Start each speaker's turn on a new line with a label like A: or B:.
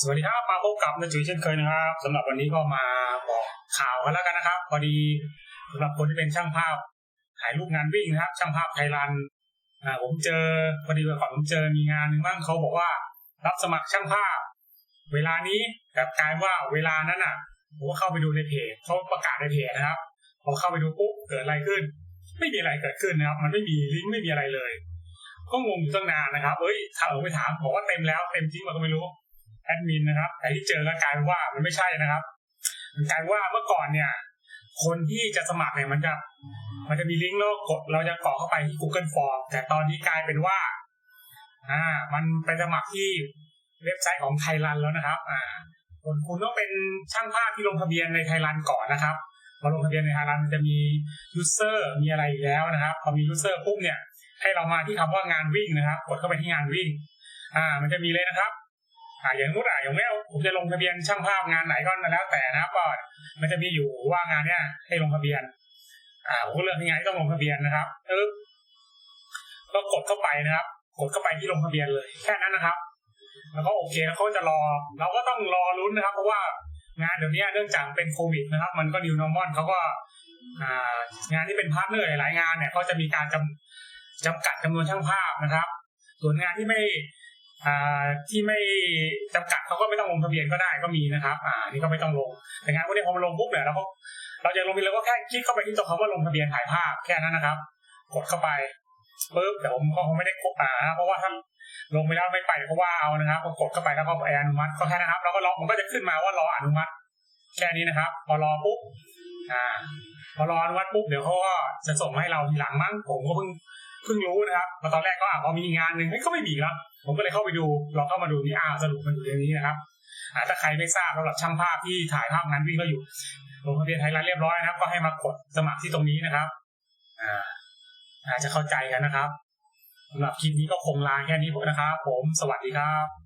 A: สวัสดีครับมาพบกับนาจุ๋ยเช่นเคยนะครับสำหรับวันนี้ก็มาบอกข่าวกันแล้วกันนะครับ พอดีสำหรับคนที่เป็นช่างภาพถ่ายรูปงานวิ่งนะครับ ช่างภาพไทยรันอ่าผมเจอพอดีวันก่อนผมเจอมีงานหนึ่งบ้างเขาบอกว่า รับสมัครช่างภาพ เวลานี้แต่กลายว่าเวลานั้นอะผมเข้าไปดูในเพจเขาประกาศในเพจนะครับพอเข้าไปดูปุ๊บเกิดอะไรขึ้น ไม่มีอะไรเกิดขึ้นนะครับ มันไม่มีลิงก์ไม่มีอะไรเลยก็งงอยู่ตั้งนานนะครับเอ้ยถามไปถามบอกว่าเต็มแล้วเต็มจริงมันก็ไม่รู้ แอดมินนะครับ แต่ที่เจอก็กลายว่ามันไม่ใช่นะครับกลายว่าเมื่อก่อนเนี่ย คนที่จะสมัครเนี่ยมันจะ มันจะมีลิงก์แล้วกดเราจะกรอกเข้าไปที่ Google Form แต่ตอนนี้กลายเป็นว่า อ่า มันไปสมัครที่เว็บไซต์ของไทยรันแล้วนะครับ อ่าคุณคุณต้องเป็นช่างภาพที่ลงทะเบียนในไทยรันก่อนนะครับพอลงทะเบียนในไทยรันมันจะมียูเซอร์มีอะไรอยู่แล้วนะครับ พอมียูเซอร์ปุ๊บเนี่ย ให้เรามาที่คำว่างานวิ่งนะครับ กดเข้าไปที่งานวิ่ง อ่า มันจะมีเลยนะครับ อ่าอย่างนู้นอะอย่างแม่ผมจะลงทะเบียนช่างภาพงานไหนก็แล้วแต่นะครับก็มันจะมีอยู่ว่างานเนี้ยให้ลงทะเบียน อ่าผมก็เลือกที่งานที่ต้องลงทะเบียนนะครับเออก็กดเข้าไปนะครับ กดเข้าไปที่ลงทะเบียนเลยแค่นั้นนะครับ แล้วก็โอเคแล้วเขาจะรอ เราก็ต้องรอลุ้นนะครับ เพราะว่างานเดี๋ยวนี้เนื่องจากเป็นโควิดนะครับ มันก็นิวนอร์มอนเขาก็อ่างานที่เป็นพาร์ทเนอร์หลายงานเนี่ยเขาจะมีการจำจำกัดจำนวนช่างภาพนะครับ ส่วนงานที่ไม่ ที่ไม่จำกัดเขาก็ไม่ต้องลงทะเบียนก็ได้ก็มีนะครับ อ่านี่ก็ไม่ต้องลงแต่งานพวกนี้พอมาลงปุ๊บเนี่ยเราก็เราจะลงทะเบียนเราก็แค่คลิกเข้าไปที่ตัวคำว่าลงทะเบียนถ่ายภาพแค่นั้นนะครับ กดเข้าไปปุ๊บแต่ผมก็คงไม่ได้กดอ่าเพราะว่าถ้าลงไปแล้วไม่ไปเพราะว่าเอานะครับพอกดเข้าไปแล้วก็ไปอนุมัติก็แค่นะครับแล้วก็รอมันก็จะขึ้นมาว่ารออนุมัติ แค่นี้นะครับ พอรอปุ๊บอ่าพอรออนุมัติปุ๊บเดี๋ยวเขาก็จะส่งมาให้เราทีหลังมั้งผมก็เพิ่ง เพิ่งรู้นะครับมาตอนแรกก็อ่าพอมีงานหนึ่งเฮ้ยก็ไม่มีแล้วผมก็เลยเข้าไปดูเราเข้ามาดูนี่อ่าสรุปมันอยู่ในนี้นะครับอ่าถ้าใครไม่ทราบสำหรับช่างภาพที่ถ่ายภาพงานวิ่งก็อยู่ลงทะเบียนไทยรัฐเรียบร้อยนะครับ ก็ให้มากดสมัครที่ตรงนี้นะครับ อ่าอาจจะเข้าใจกันนะครับสำหรับคลิปนี้ก็คงลาแค่นี้นะครับ ผมสวัสดีครับ